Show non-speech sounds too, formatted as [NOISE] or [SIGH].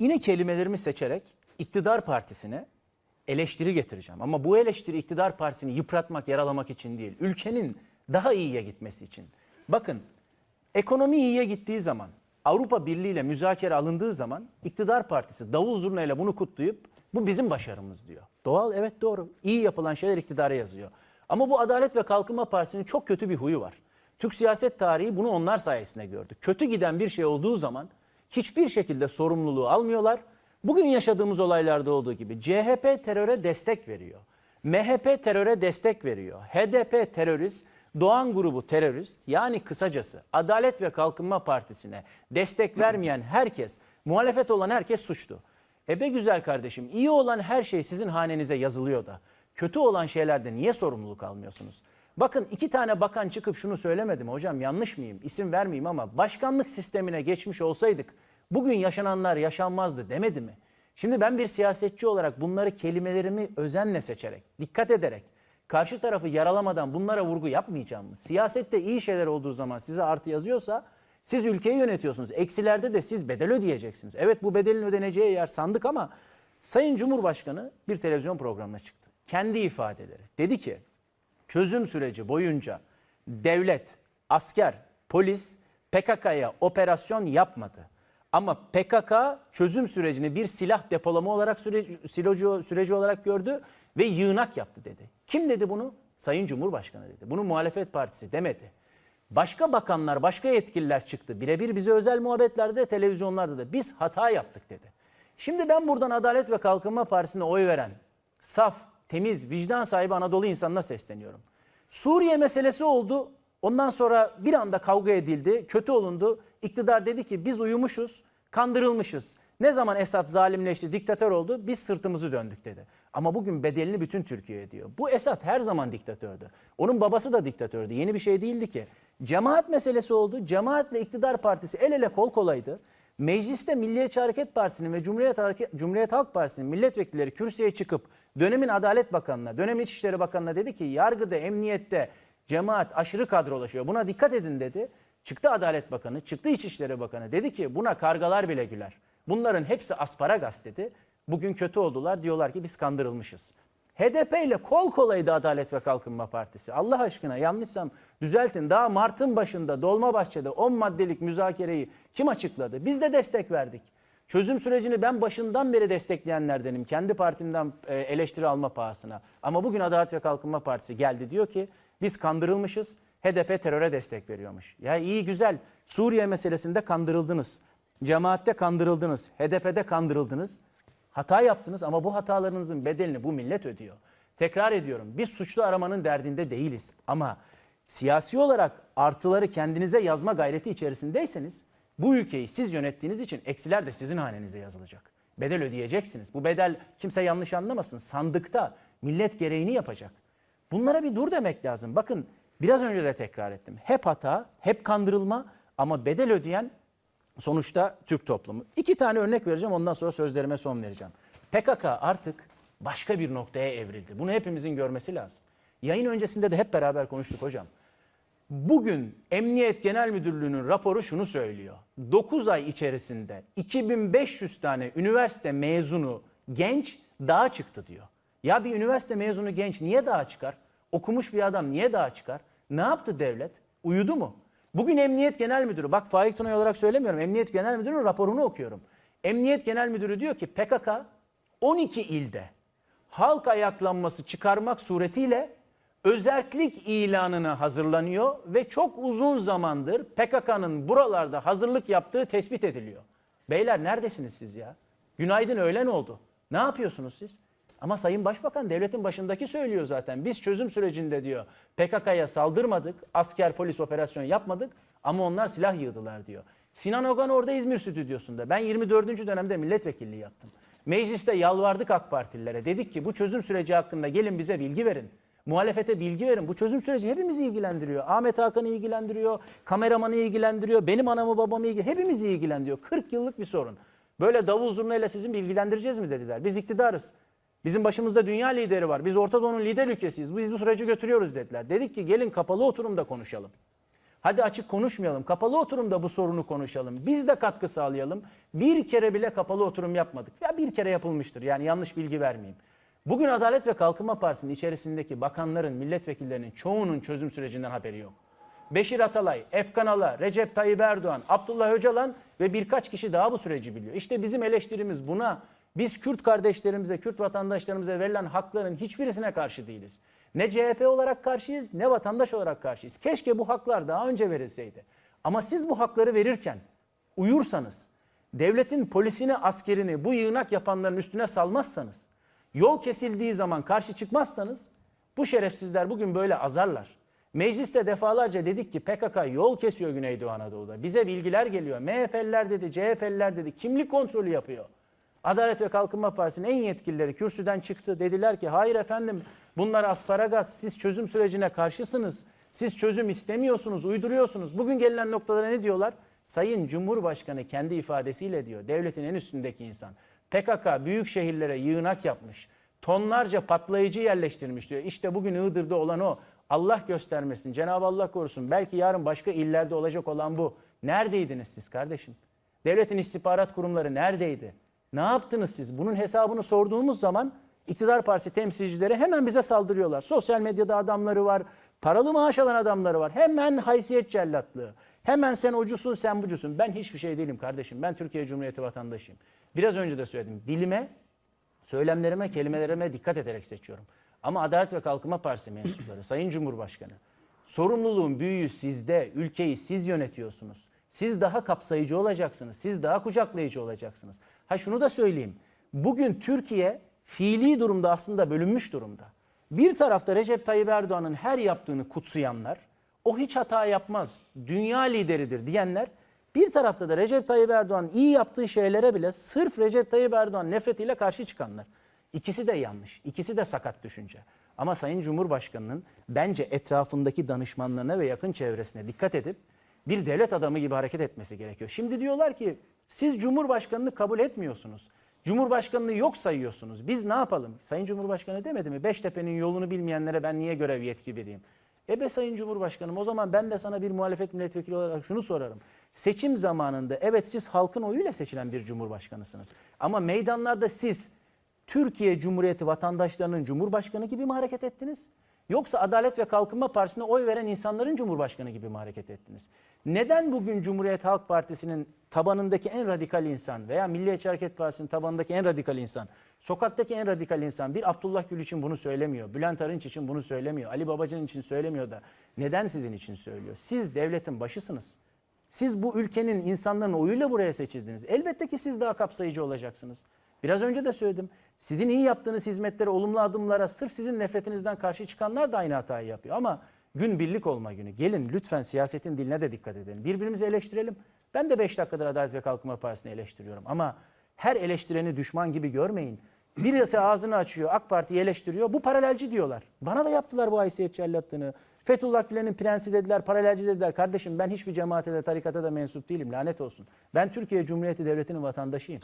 Yine kelimelerimi seçerek iktidar partisine eleştiri getireceğim. Ama bu eleştiri iktidar partisini yıpratmak, yaralamak için değil. Ülkenin daha iyiye gitmesi için. Bakın ekonomi iyiye gittiği zaman, Avrupa Birliği ile müzakere alındığı zaman iktidar partisi davul zurnayla bunu kutlayıp bu bizim başarımız diyor. Doğal evet doğru. İyi yapılan şeyler iktidara yazıyor. Ama bu Adalet ve Kalkınma Partisi'nin çok kötü bir huyu var. Türk siyaset tarihi bunu onlar sayesinde gördü. Kötü giden bir şey olduğu zaman hiçbir şekilde sorumluluğu almıyorlar. Bugün yaşadığımız olaylarda olduğu gibi CHP teröre destek veriyor. MHP teröre destek veriyor. HDP terörist, Doğan grubu terörist yani kısacası Adalet ve Kalkınma Partisi'ne destek vermeyen herkes, muhalefet olan herkes suçlu. Ebe güzel kardeşim iyi olan her şey sizin hanenize yazılıyor da kötü olan şeylerde niye sorumluluk almıyorsunuz? Bakın iki tane bakan çıkıp şunu söylemedi mi hocam yanlış mıyım isim vermeyeyim ama başkanlık sistemine geçmiş olsaydık bugün yaşananlar yaşanmazdı demedi mi? Şimdi ben bir siyasetçi olarak bunları kelimelerimi özenle seçerek, dikkat ederek, karşı tarafı yaralamadan bunlara vurgu yapmayacağım mı? Siyasette iyi şeyler olduğu zaman size artı yazıyorsa siz ülkeyi yönetiyorsunuz. Eksilerde de siz bedel ödeyeceksiniz. Evet bu bedelin ödeneceği yer sandık ama Sayın Cumhurbaşkanı bir televizyon programına çıktı. Kendi ifadeleri. Dedi ki çözüm süreci boyunca devlet, asker, polis PKK'ya operasyon yapmadı. Ama PKK çözüm sürecini bir silah depolama olarak süreci, silojü- süreci olarak gördü ve yığınak yaptı dedi. Kim dedi bunu? Sayın Cumhurbaşkanı dedi. Bunu muhalefet partisi demedi. Başka bakanlar, başka yetkililer çıktı. Birebir bize özel muhabbetlerde, televizyonlarda da biz hata yaptık dedi. Şimdi ben buradan Adalet ve Kalkınma Partisi'ne oy veren, saf, temiz, vicdan sahibi Anadolu insanına sesleniyorum. Suriye meselesi oldu. Ondan sonra bir anda kavga edildi, kötü olundu. İktidar dedi ki biz uyumuşuz, kandırılmışız. Ne zaman Esad zalimleşti, diktatör oldu biz sırtımızı döndük dedi. Ama bugün bedelini bütün Türkiye ödüyor. Bu Esad her zaman diktatördü. Onun babası da diktatördü. Yeni bir şey değildi ki. Cemaat meselesi oldu. Cemaatle iktidar partisi el ele kol kolaydı. Mecliste Milliyetçi Hareket Partisi'nin ve Cumhuriyet, Hareket, Cumhuriyet Halk Partisi'nin milletvekilleri kürsüye çıkıp dönemin Adalet Bakanı'na, dönemin İçişleri Bakanı'na dedi ki yargıda, emniyette cemaat aşırı kadrolaşıyor. Buna dikkat edin dedi. Çıktı Adalet Bakanı, çıktı İçişleri Bakanı dedi ki buna kargalar bile güler. Bunların hepsi asparagas dedi. Bugün kötü oldular diyorlar ki biz kandırılmışız. HDP ile kol kolaydı Adalet ve Kalkınma Partisi. Allah aşkına yanlışsam düzeltin. Daha Mart'ın başında Dolmabahçe'de 10 maddelik müzakereyi kim açıkladı? Biz de destek verdik. Çözüm sürecini ben başından beri destekleyenlerdenim. Kendi partimden e, eleştiri alma pahasına. Ama bugün Adalet ve Kalkınma Partisi geldi diyor ki biz kandırılmışız. HDP teröre destek veriyormuş. Ya iyi güzel. Suriye meselesinde kandırıldınız. Cemaatte kandırıldınız. HDP'de kandırıldınız. Hata yaptınız ama bu hatalarınızın bedelini bu millet ödüyor. Tekrar ediyorum biz suçlu aramanın derdinde değiliz. Ama siyasi olarak artıları kendinize yazma gayreti içerisindeyseniz bu ülkeyi siz yönettiğiniz için eksiler de sizin hanenize yazılacak. Bedel ödeyeceksiniz. Bu bedel kimse yanlış anlamasın. Sandıkta millet gereğini yapacak. Bunlara bir dur demek lazım. Bakın biraz önce de tekrar ettim. Hep hata, hep kandırılma ama bedel ödeyen sonuçta Türk toplumu. İki tane örnek vereceğim ondan sonra sözlerime son vereceğim. PKK artık başka bir noktaya evrildi. Bunu hepimizin görmesi lazım. Yayın öncesinde de hep beraber konuştuk hocam. Bugün Emniyet Genel Müdürlüğü'nün raporu şunu söylüyor. 9 ay içerisinde 2500 tane üniversite mezunu genç dağa çıktı diyor. Ya bir üniversite mezunu genç niye dağa çıkar? Okumuş bir adam niye dağa çıkar? Ne yaptı devlet? Uyudu mu? Bugün Emniyet Genel Müdürü, bak Faik Tunay olarak söylemiyorum, Emniyet Genel Müdürü'nün raporunu okuyorum. Emniyet Genel Müdürü diyor ki PKK 12 ilde halk ayaklanması çıkarmak suretiyle özellik ilanına hazırlanıyor ve çok uzun zamandır PKK'nın buralarda hazırlık yaptığı tespit ediliyor. Beyler neredesiniz siz ya? Günaydın öğlen oldu. Ne yapıyorsunuz siz? Ama Sayın Başbakan devletin başındaki söylüyor zaten. Biz çözüm sürecinde diyor PKK'ya saldırmadık, asker polis operasyon yapmadık ama onlar silah yığdılar diyor. Sinan Ogan orada İzmir stüdyosunda. Ben 24. dönemde milletvekilliği yaptım. Mecliste yalvardık AK Partililere. Dedik ki bu çözüm süreci hakkında gelin bize bilgi verin. Muhalefete bilgi verin. Bu çözüm süreci hepimizi ilgilendiriyor. Ahmet Hakan'ı ilgilendiriyor, kameramanı ilgilendiriyor, benim anamı babamı ilgilendiriyor. Hepimizi ilgilendiriyor. 40 yıllık bir sorun. Böyle davul zurnayla sizin bilgilendireceğiz mi dediler. Biz iktidarız. Bizim başımızda dünya lideri var. Biz Orta Doğu'nun lider ülkesiyiz. Biz bu süreci götürüyoruz dediler. Dedik ki gelin kapalı oturumda konuşalım. Hadi açık konuşmayalım. Kapalı oturumda bu sorunu konuşalım. Biz de katkı sağlayalım. Bir kere bile kapalı oturum yapmadık. Ya bir kere yapılmıştır. Yani yanlış bilgi vermeyeyim. Bugün Adalet ve Kalkınma Partisi'nin içerisindeki bakanların, milletvekillerinin çoğunun çözüm sürecinden haberi yok. Beşir Atalay, Efkan Ala, Recep Tayyip Erdoğan, Abdullah Öcalan ve birkaç kişi daha bu süreci biliyor. İşte bizim eleştirimiz buna. Biz Kürt kardeşlerimize, Kürt vatandaşlarımıza verilen hakların hiçbirisine karşı değiliz. Ne CHP olarak karşıyız ne vatandaş olarak karşıyız. Keşke bu haklar daha önce verilseydi. Ama siz bu hakları verirken uyursanız, devletin polisini, askerini bu yığınak yapanların üstüne salmazsanız, yol kesildiği zaman karşı çıkmazsanız bu şerefsizler bugün böyle azarlar. Mecliste defalarca dedik ki PKK yol kesiyor Güneydoğu Anadolu'da. Bize bilgiler geliyor. MHP'liler dedi, CHP'liler dedi. Kimlik kontrolü yapıyor. Adalet ve Kalkınma Partisi'nin en yetkilileri kürsüden çıktı. Dediler ki hayır efendim bunlar asparagas. Siz çözüm sürecine karşısınız. Siz çözüm istemiyorsunuz, uyduruyorsunuz. Bugün gelinen noktalara ne diyorlar? Sayın Cumhurbaşkanı kendi ifadesiyle diyor. Devletin en üstündeki insan. PKK büyük şehirlere yığınak yapmış. Tonlarca patlayıcı yerleştirmiş diyor. İşte bugün Iğdır'da olan o. Allah göstermesin. Cenab-ı Allah korusun. Belki yarın başka illerde olacak olan bu. Neredeydiniz siz kardeşim? Devletin istihbarat kurumları neredeydi? Ne yaptınız siz? Bunun hesabını sorduğumuz zaman iktidar partisi temsilcileri hemen bize saldırıyorlar. Sosyal medyada adamları var, paralı maaş alan adamları var. Hemen haysiyet cellatlığı. Hemen sen ocusun, sen bucusun. Ben hiçbir şey değilim kardeşim. Ben Türkiye Cumhuriyeti vatandaşıyım. Biraz önce de söyledim. Dilime, söylemlerime, kelimelerime dikkat ederek seçiyorum. Ama Adalet ve Kalkınma Partisi mensupları, [CLEARS THROAT] Sayın Cumhurbaşkanı, sorumluluğun büyüğü sizde, ülkeyi siz yönetiyorsunuz. Siz daha kapsayıcı olacaksınız, siz daha kucaklayıcı olacaksınız. Ha şunu da söyleyeyim. Bugün Türkiye fiili durumda aslında bölünmüş durumda. Bir tarafta Recep Tayyip Erdoğan'ın her yaptığını kutsayanlar, o hiç hata yapmaz, dünya lideridir diyenler, bir tarafta da Recep Tayyip Erdoğan iyi yaptığı şeylere bile sırf Recep Tayyip Erdoğan nefretiyle karşı çıkanlar. İkisi de yanlış, ikisi de sakat düşünce. Ama Sayın Cumhurbaşkanı'nın bence etrafındaki danışmanlarına ve yakın çevresine dikkat edip bir devlet adamı gibi hareket etmesi gerekiyor. Şimdi diyorlar ki siz Cumhurbaşkanını kabul etmiyorsunuz. Cumhurbaşkanını yok sayıyorsunuz. Biz ne yapalım? Sayın Cumhurbaşkanı demedi mi? Beştepe'nin yolunu bilmeyenlere ben niye görev yetki vereyim? E be Sayın Cumhurbaşkanım o zaman ben de sana bir muhalefet milletvekili olarak şunu sorarım. Seçim zamanında evet siz halkın oyuyla seçilen bir cumhurbaşkanısınız. Ama meydanlarda siz Türkiye Cumhuriyeti vatandaşlarının cumhurbaşkanı gibi mi hareket ettiniz? Yoksa Adalet ve Kalkınma Partisi'ne oy veren insanların cumhurbaşkanı gibi mi hareket ettiniz? Neden bugün Cumhuriyet Halk Partisi'nin tabanındaki en radikal insan veya Milliyetçi Hareket Partisi'nin tabanındaki en radikal insan, sokaktaki en radikal insan bir Abdullah Gül için bunu söylemiyor, Bülent Arınç için bunu söylemiyor, Ali Babacan için söylemiyor da neden sizin için söylüyor? Siz devletin başısınız. Siz bu ülkenin insanların oyuyla buraya seçildiniz. Elbette ki siz daha kapsayıcı olacaksınız. Biraz önce de söyledim. Sizin iyi yaptığınız hizmetlere, olumlu adımlara sırf sizin nefretinizden karşı çıkanlar da aynı hatayı yapıyor. Ama gün birlik olma günü. Gelin lütfen siyasetin diline de dikkat edelim. Birbirimizi eleştirelim. Ben de 5 dakikadır Adalet ve Kalkınma Partisi'ni eleştiriyorum. Ama her eleştireni düşman gibi görmeyin. Birisi ağzını açıyor, AK Parti'yi eleştiriyor. Bu paralelci diyorlar. Bana da yaptılar bu haysiyet cellatlığını. Fethullah Gülen'in prensi dediler, paralelci dediler. Kardeşim ben hiçbir cemaate de tarikata da mensup değilim. Lanet olsun. Ben Türkiye Cumhuriyeti Devleti'nin vatandaşıyım.